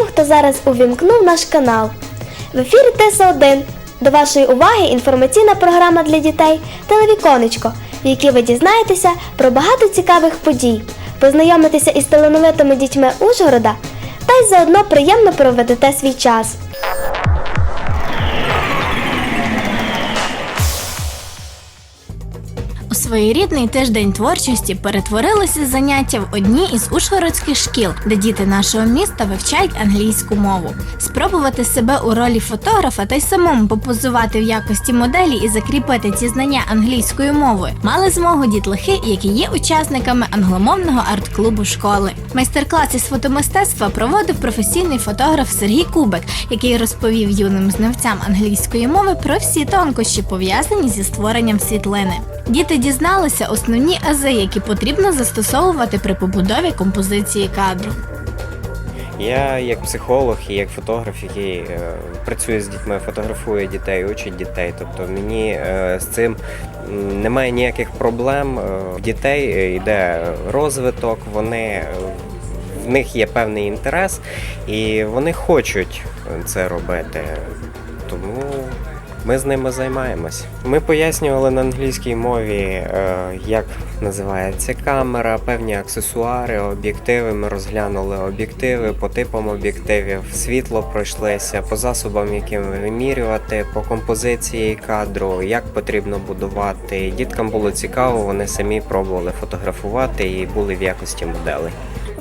Усім, хто зараз увімкнув наш канал. В ефірі Тиса 1 До вашої уваги інформаційна програма для дітей Телевіконечко, в якій ви дізнаєтеся про багато цікавих подій, познайомитеся із талановитими дітьми Ужгорода та й заодно приємно проведете свій час. Своєрідний тиждень творчості перетворилися заняття в одній із ужгородських шкіл, де діти нашого міста вивчають англійську мову. Спробувати себе у ролі фотографа та й самому попозувати в якості моделі і закріпити ці знання англійською мовою мали змогу дітлахи, які є учасниками англомовного арт-клубу школи. Майстер-клас із фотомистецтва проводив професійний фотограф Сергій Кубик, який розповів юним знавцям англійської мови про всі тонкощі, пов'язані зі створенням світлини. Діти дізналися основні ази, які потрібно застосовувати при побудові композиції кадру. Я як психолог і як фотограф, який е, працює з дітьми, фотографує дітей, учить дітей. Тобто мені е, з цим немає ніяких проблем. Е, В дітей е, йде розвиток, вони е, в них є певний інтерес, і вони хочуть це робити. Тому ми з ними займаємось. Ми пояснювали на англійській мові, е, як називається камера, певні аксесуари, об'єктиви. Ми розглянули об'єктиви по типам об'єктивів, світло пройшлися, по засобам, яким вимірювати, по композиції кадру, як потрібно будувати. Діткам було цікаво, вони самі пробували фотографувати і були в якості моделей.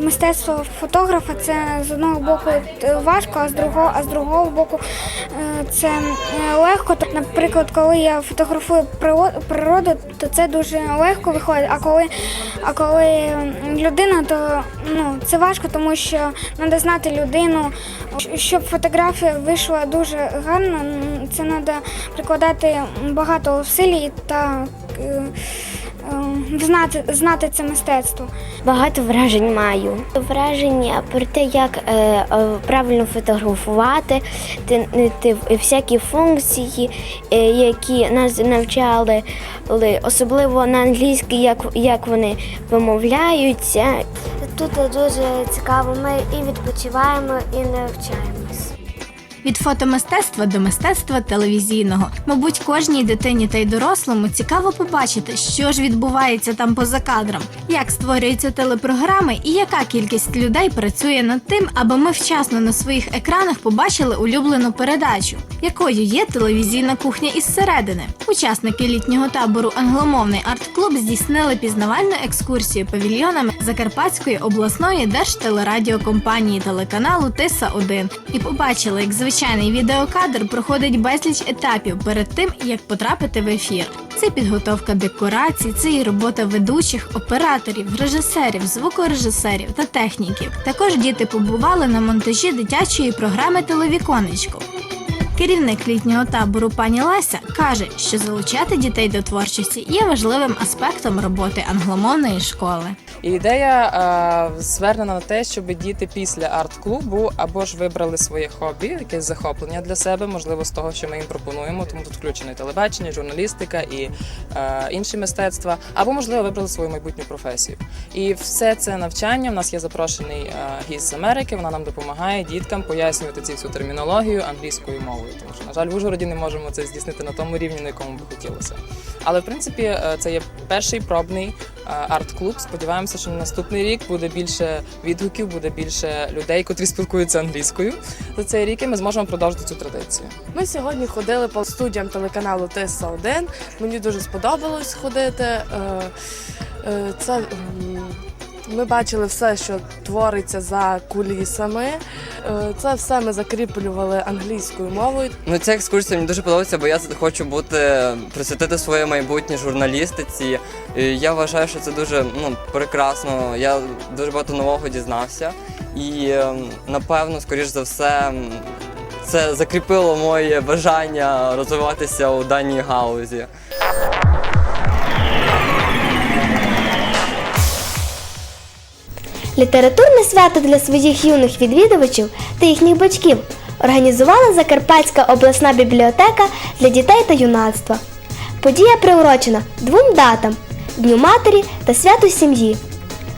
Мистецтво фотографа це з одного боку е, важко, а з другого, а з другого боку е, це е, легко. Тобто, Наприклад, коли я фотографую приро- природу, то це дуже легко виходить. А коли, а коли людина, то ну це важко, тому що треба знати людину. Щоб фотографія вийшла дуже гарно, це треба прикладати багато зусиль та знати, знати це мистецтво. Багато вражень маю. Враження про те, як е, е, правильно фотографувати, ти, ти, всякі функції, е, які нас навчали, особливо на англійській, як, як вони вимовляються. Тут дуже цікаво, ми і відпочиваємо, і навчаємось. Від фотомистецтва до мистецтва телевізійного. Мабуть, кожній дитині та й дорослому цікаво побачити, що ж відбувається там поза кадром, як створюються телепрограми і яка кількість людей працює над тим, аби ми вчасно на своїх екранах побачили улюблену передачу, якою є телевізійна кухня із середини. Учасники літнього табору англомовний арт-клуб здійснили пізнавальну екскурсію павільйонами Закарпатської обласної держтелерадіокомпанії телеканалу Тиса 1 і побачили, як звичайний відеокадр проходить безліч етапів перед тим, як потрапити в ефір. Це підготовка декорацій, це і робота ведучих, операторів, режисерів, звукорежисерів та техніків. Також діти побували на монтажі дитячої програми Телевіконечко. Керівник літнього табору пані Леся каже, що залучати дітей до творчості є важливим аспектом роботи англомовної школи. Ідея е, звернена на те, щоб діти після арт-клубу або ж вибрали своє хобі, якесь захоплення для себе, можливо, з того, що ми їм пропонуємо. Тому тут включено телебачення, журналістика і е, інші мистецтва, або можливо вибрали свою майбутню професію. І все це навчання. У нас є запрошений е, гість з Америки. Вона нам допомагає діткам пояснювати цю всю термінологію англійською мовою. Тому що, на жаль, в Ужгороді не можемо це здійснити на тому рівні, на якому би хотілося. Але в принципі е, це є перший пробний е, арт-клуб. Сподіваємося, що на наступний рік буде більше відгуків, буде більше людей, котрі спілкуються англійською за цей рік, і ми зможемо продовжити цю традицію. Ми сьогодні ходили по студіям телеканалу ТС 1 Мені дуже сподобалось ходити. Е, Це ми бачили все, що твориться за кулісами. Е, Це все ми закріплювали англійською мовою. Ну, ця екскурсія мені дуже подобається, бо я хочу бути присвятити своє майбутнє журналістиці. І я вважаю, що це дуже ну, прекрасно. Я дуже багато нового дізнався. І ем, напевно, скоріш за все, це закріпило моє бажання розвиватися у даній галузі. Літературне свято для своїх юних відвідувачів та їхніх батьків організувала Закарпатська обласна бібліотека для дітей та юнацтва. Подія приурочена двом датам Дню матері та святу сім'ї.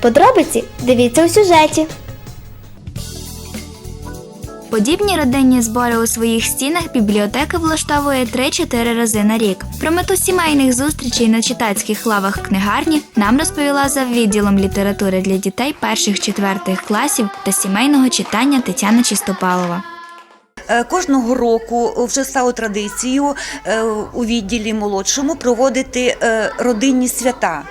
Подробиці дивіться у сюжеті. Подібні родинні збори у своїх стінах бібліотека влаштовує 3-4 рази на рік. Про мету сімейних зустрічей на читацьких лавах книгарні нам розповіла за відділом літератури для дітей перших-четвертих класів та сімейного читання Тетяна Чистопалова. Е, Кожного року вже стало традицією е, у відділі молодшому проводити е, родинні свята.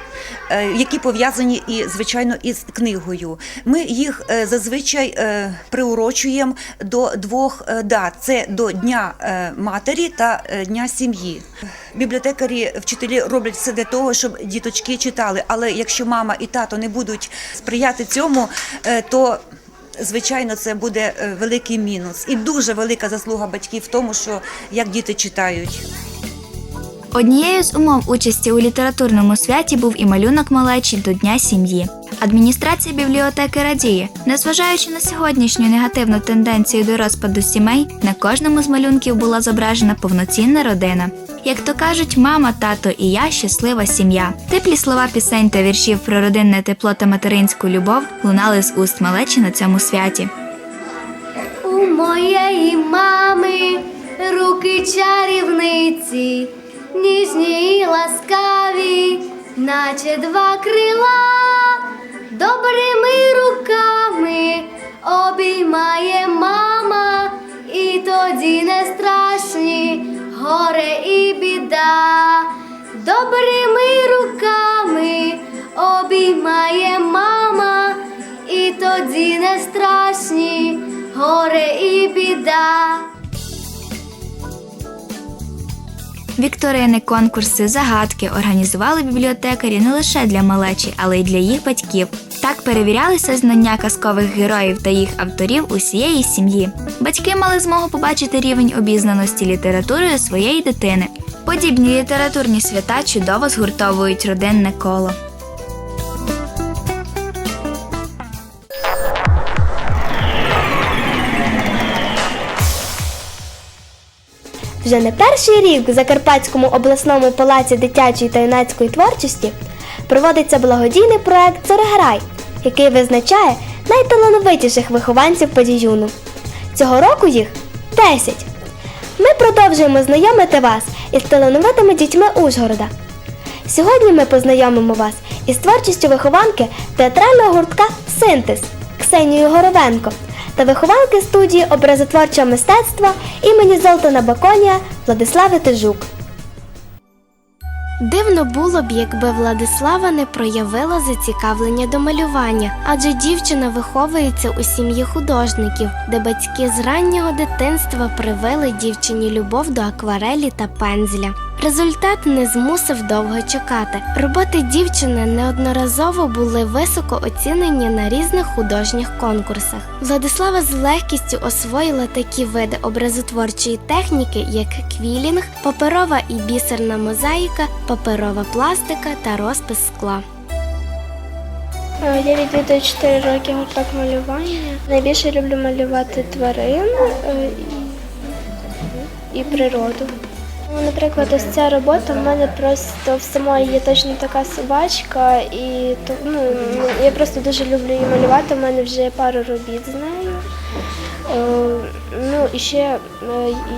Е, Які пов'язані і звичайно із книгою. Ми їх е, зазвичай е, приурочуємо до двох дат: це до Дня матері та Дня сім'ї. Бібліотекарі, вчителі роблять все для того, щоб діточки читали. Але якщо мама і тато не будуть сприяти цьому, то Звичайно, це буде великий мінус, і дуже велика заслуга батьків в тому, що як діти читають. Однією з умов участі у літературному святі був і малюнок малечі до Дня сім'ї. Адміністрація бібліотеки радіє, незважаючи на сьогоднішню негативну тенденцію до розпаду сімей, на кожному з малюнків була зображена повноцінна родина. Як то кажуть, мама, тато і я щаслива сім'я. Теплі слова пісень та віршів про родинне тепло та материнську любов лунали з уст малечі на цьому святі. У моєї мами руки чарівниці, ніжні й ласкаві, наче два крила, добрими руками обіймає мама, і тоді не страшні горе і біда, добрими руками обіймає мама, і тоді не страшні горе і біда. Вікторини, конкурси, загадки організували бібліотекарі не лише для малечі, але й для їх батьків. Так перевірялися знання казкових героїв та їх авторів усієї сім'ї. Батьки мали змогу побачити рівень обізнаності літературою своєї дитини. Подібні літературні свята чудово згуртовують родинне коло. Вже не перший рік в Закарпатському обласному палаці дитячої та юнацької творчості проводиться благодійний проект Зореграй, який визначає найталановитіших вихованців Подіюну. Цього року їх 10. Ми продовжуємо знайомити вас із талановитими дітьми Ужгорода. Сьогодні ми познайомимо вас із творчістю вихованки театрального гуртка Синтез Ксенією Горовенко та вихованки студії образотворчого мистецтва імені Золтана Баконія Владислави Тижук. Дивно було б, якби Владислава не проявила зацікавлення до малювання, адже дівчина виховується у сім'ї художників, де батьки з раннього дитинства привили дівчині любов до акварелі та пензля. Результат не змусив довго чекати. Роботи дівчини неодноразово були високо оцінені на різних художніх конкурсах. Владислава з легкістю освоїла такі види образотворчої техніки, як квілінг, паперова і бісерна мозаїка, паперова пластика та розпис скла. Е, Я відвідую 4 роки гурток малювання. Найбільше люблю малювати тварин е, і, і природу. Ну, Наприклад, ось ця робота в мене просто в самої є точно така собачка, і ну, я просто дуже люблю її малювати. У мене вже є пару робіт з нею. Е, Ну і ще е,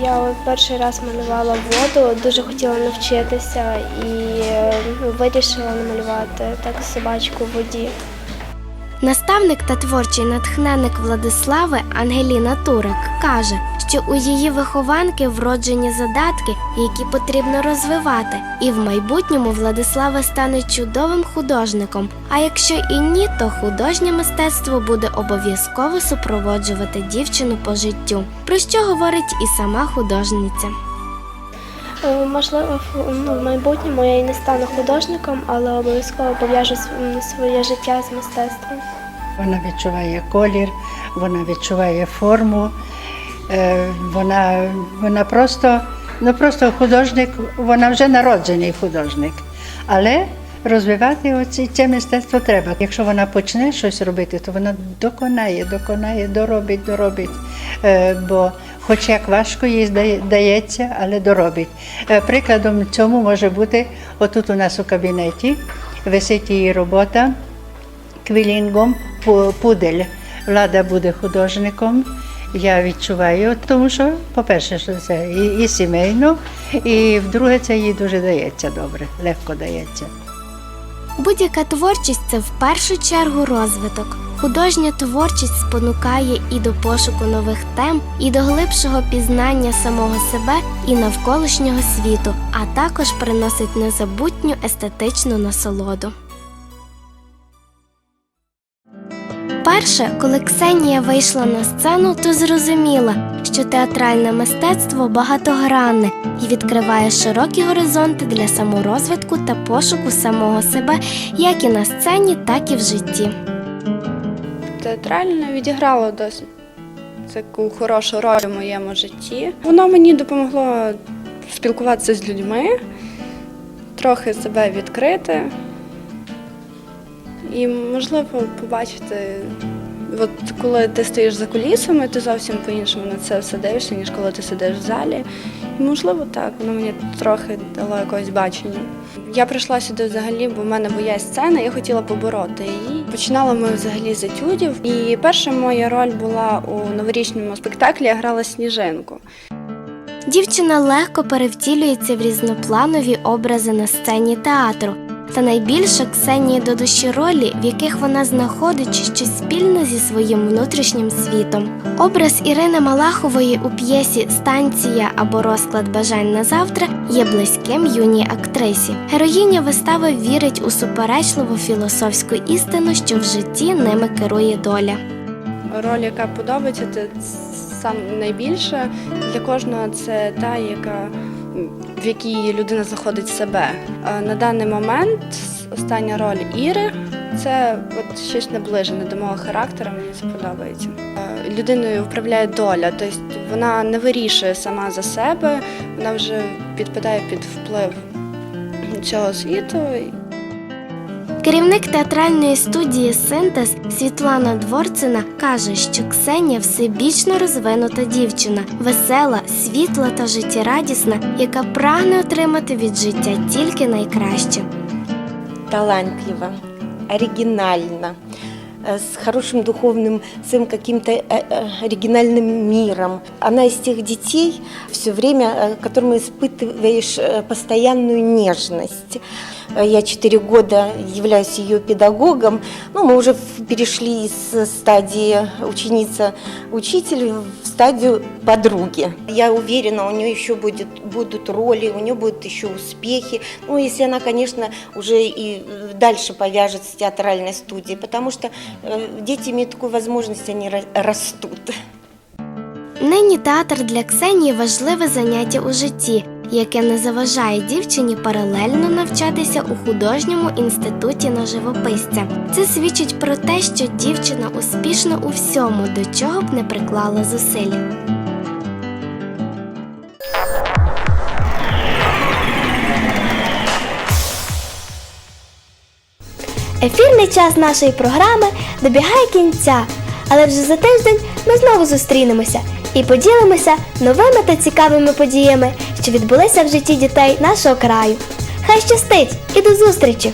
я перший раз малювала воду, дуже хотіла навчитися і е, ну, вирішила намалювати так собачку в воді. Наставник та творчий натхненник Владислави Ангеліна Турик каже, що у її вихованки вроджені задатки, які потрібно розвивати, і в майбутньому Владислава стане чудовим художником. А якщо і ні, то художнє мистецтво буде обов'язково супроводжувати дівчину по життю, про що говорить і сама художниця. Е, Можливо, ну, в майбутньому я і не стану художником, але обов'язково пов'яжу своє життя з мистецтвом. Вона відчуває колір, вона відчуває форму. е, Вона, вона просто, ну просто художник, вона вже народжений художник. Але розвивати оці, це мистецтво треба. Якщо вона почне щось робити, то вона доконає, доконає, доробить, доробить. Е, Бо хоч як важко їй дається, але доробить. Е, Прикладом цьому може бути отут у нас у кабінеті висить її робота квілінгом пу- пудель. Влада буде художником, Я відчуваю, тому що, по-перше, що це і, і сімейно, і вдруге, це їй дуже дається добре, легко дається. Будь-яка творчість це в першу чергу розвиток. Художня творчість спонукає і до пошуку нових тем, і до глибшого пізнання самого себе і навколишнього світу, а також приносить незабутню естетичну насолоду. Перше, коли Ксенія вийшла на сцену, то зрозуміла, що театральне мистецтво багатогранне і відкриває широкі горизонти для саморозвитку та пошуку самого себе як і на сцені, так і в житті. Театральне відіграло досить таку хорошу роль у моєму житті. Воно мені допомогло спілкуватися з людьми, трохи себе відкрити і, можливо, побачити. От коли ти стоїш за кулісами, ти зовсім по-іншому на це все дивишся, ніж коли ти сидиш в залі. Можливо, так, воно мені трохи дало якогось бачення. Я прийшла сюди взагалі, бо в мене боя сцена, я хотіла побороти її. Починала ми взагалі з етюдів. І перша моя роль була у новорічному спектаклі, я грала сніжинку. Дівчина легко перевтілюється в різнопланові образи на сцені театру. Та найбільше Ксенії до душі ролі, в яких вона знаходить щось спільне зі своїм внутрішнім світом. Образ Ірини Малахової у п'єсі Станція або розклад бажань на завтра є близьким юній актрисі. Героїня вистави вірить у суперечливу філософську істину, що в житті ними керує доля. Роль, яка подобається, це сам найбільше для кожного це та, яка в якій людина знаходить себе. На даний момент остання роль Іри це от щось наближене до мого характеру, мені це подобається. Людиною управляє доля, тобто вона не вирішує сама за себе, вона вже підпадає під вплив цього світу. Керівник театральної студії Синтез Світлана Дворцина каже, що Ксенія всебічно розвинута дівчина, весела, світла та життєрадісна, яка прагне отримати від життя тільки найкраще. талантливо, оригинально, э, с хорошим духовным, своим каким-то э, э, оригинальным миром. Она из тех детей, все время, э, которым испытываешь э, постоянную нежность. Э, Я четыре года являюсь ее педагогом. Ну, мы уже в- перешли из стадии ученица-учитель в стадию подруги. Я уверена, у нее еще будет, будут роли, у нее будут еще успехи. Ну, если она, конечно, уже и э, дальше повяжет с театральной студией, потому что э, дети имеют такую возможность, они ра- растут. Нині театр для Ксенії важливе заняття у житті, Яке не заважає дівчині паралельно навчатися у художньому інституті на живописця. Це свідчить про те, що дівчина успішна у всьому, до чого б не приклала зусиль. Ефірний час нашої програми добігає кінця, але вже за тиждень ми знову зустрінемося і поділимося новими та цікавими подіями, що відбулися в житті дітей нашого краю. Хай щастить і до зустрічі!